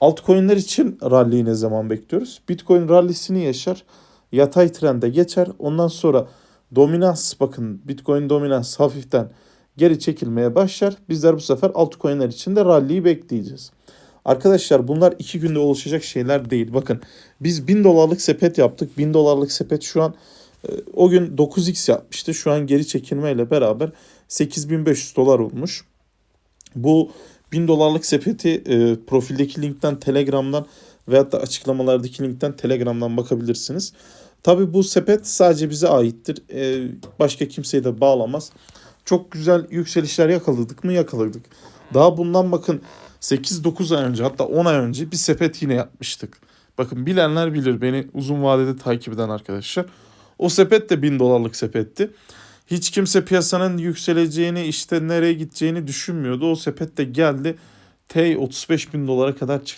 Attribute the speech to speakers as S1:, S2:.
S1: Altcoin'ler için rally'yi ne zaman bekliyoruz? Bitcoin rallisini yaşar. Yatay trende geçer. Ondan sonra dominans bakın Bitcoin dominans hafiften geri çekilmeye başlar. Bizler bu sefer altcoin'ler için de rally'yi bekleyeceğiz. Arkadaşlar bunlar iki günde oluşacak şeyler değil. Bakın biz 1000 dolarlık sepet yaptık. 1000 dolarlık sepet şu an e, o gün 9x yapmıştı. Şu an geri çekilmeyle beraber 8500 dolar olmuş. Bu 1000 dolarlık sepeti e, profildeki linkten Telegram'dan veyahut da açıklamalardaki linkten Telegram'dan bakabilirsiniz. Tabi bu sepet sadece bize aittir. E, başka kimseyi de bağlamaz. Çok güzel yükselişler yakaladık mı yakaladık. Daha bundan bakın 8-9 ay önce hatta 10 ay önce bir sepet yine yapmıştık. Bakın bilenler bilir beni uzun vadede takip eden arkadaşlar. O sepet de 1000 dolarlık sepetti. Hiç kimse piyasanın yükseleceğini işte nereye gideceğini düşünmüyordu. O sepet de geldi. T 35 bin dolara kadar çıktı.